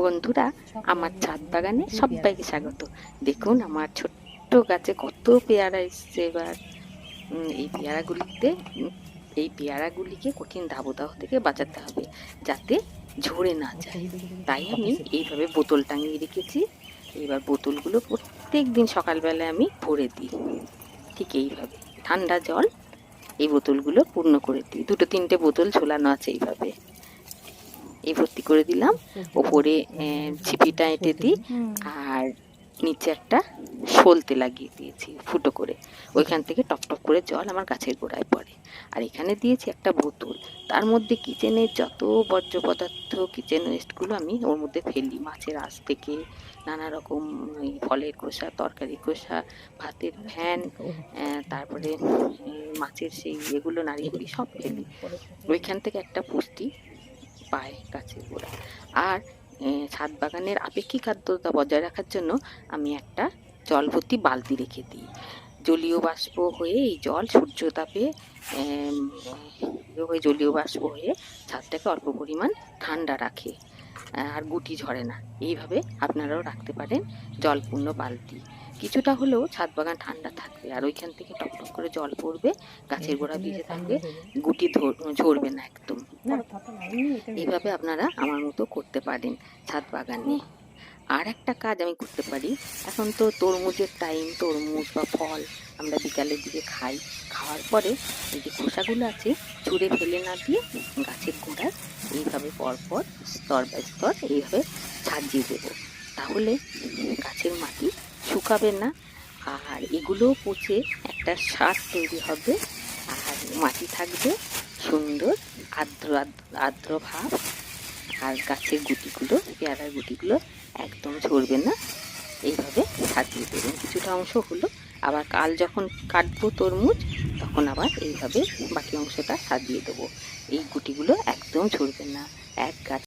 বন্ধুরা আমার ছাদ বাগানে সবাইকে স্বাগত। দেখুন আমার ছোট্ট গাছে কত পেয়ারা এসছে এবার। এই পেয়ারাগুলিতে এই পেয়ারাগুলিকে কঠিন দাবদাহ থেকে বাঁচাতে হবে যাতে ঝরে না যায়। তাই আমি এইভাবে বোতল টাঙিয়ে রেখেছি। এবার বোতলগুলো প্রত্যেক দিন সকালবেলায় আমি ভরে দিই। ঠিক এইভাবে। ঠান্ডা জল এই বোতলগুলো পূর্ণ করে দিই। দুটো তিনটে বোতল ঝোলানো আছে এইভাবে। এই ভর্তি করে দিলাম। ওপরে ছিপিটা এঁটে দিই। আর নিচে একটা সলতে লাগিয়ে দিয়েছি ফুটো করে। ওইখান থেকে টপ টপ করে জল আমার গাছের গোড়ায় পড়ে। আর এখানে দিয়েছি একটা বোতল। তার মধ্যে কিচেনের যত বর্জ্য পদার্থ কিচেন ওয়েস্টগুলো আমি ওর মধ্যে ফেলি। মাছের আঁশ থেকে নানা রকম ওই ফলের খোসা তরকারি খোসা ভাতের ফ্যান তারপরে মাছের সেই এগুলো নাড়িগুড়ি সব ফেলি। ওইখান থেকে একটা পুষ্টি পায় গাছের গোড়া। আর ছাদ বাগানের আপেক্ষিক আর্দ্রতা বজায় রাখার জন্য আমি একটা জলভর্তি বালতি রেখে দিই। জলীয় বাষ্প হয়ে এই জল সূর্যতাপে তাপে হয়ে জলীয় বাষ্প হয়ে ছাদটাকে অল্প পরিমাণ ঠান্ডা রাখে। আর গুটি ঝরে না। এইভাবে আপনারাও রাখতে পারেন জলপূর্ণ বালতি। কিছুটা হলেও ছাদ বাগান ঠান্ডা থাকবে আর ওইখান থেকে টকটক করে জল পড়বে গাছের গোড়া ভিজে থাকবে গুটি ঝরবে না একদম। এইভাবে আপনারা আমার মতো করতে পারেন ছাদ বাগানে আর একটা কাজ আমি করতে পারি। এখন তো তরমুজের টাইম তরমুজ বা ফল আমরা বিকালের দিকে খাই। খাওয়ার পরে এই যে খোসাগুলো আছে, ছুঁড়ে ফেলে না দিয়ে গাছের গোড়ায় এইভাবে পরপর স্তর বাই স্তর এইভাবে সাজিয়ে দেবো। তাহলে গাছের মাটি শুকাবে না। আর এগুলো পচে একটা সার তৈরি হবে। আর মাটি থাকবে সুন্দর আর্দ্র- আর্দ্র ভাব। আর গাছের গুটিগুলো, পেয়ারার গুটিগুলো একদম ঝরবে না। এইভাবে সাজিয়ে দেবেন। কিছুটা অংশ হলো, আবার কাল যখন কাটবো তরমুজ, তখন আবার এইভাবে বাকি অংশটা সাজিয়ে দেবো। এই গুটিগুলো একদম ঝরবে না। এক গাছ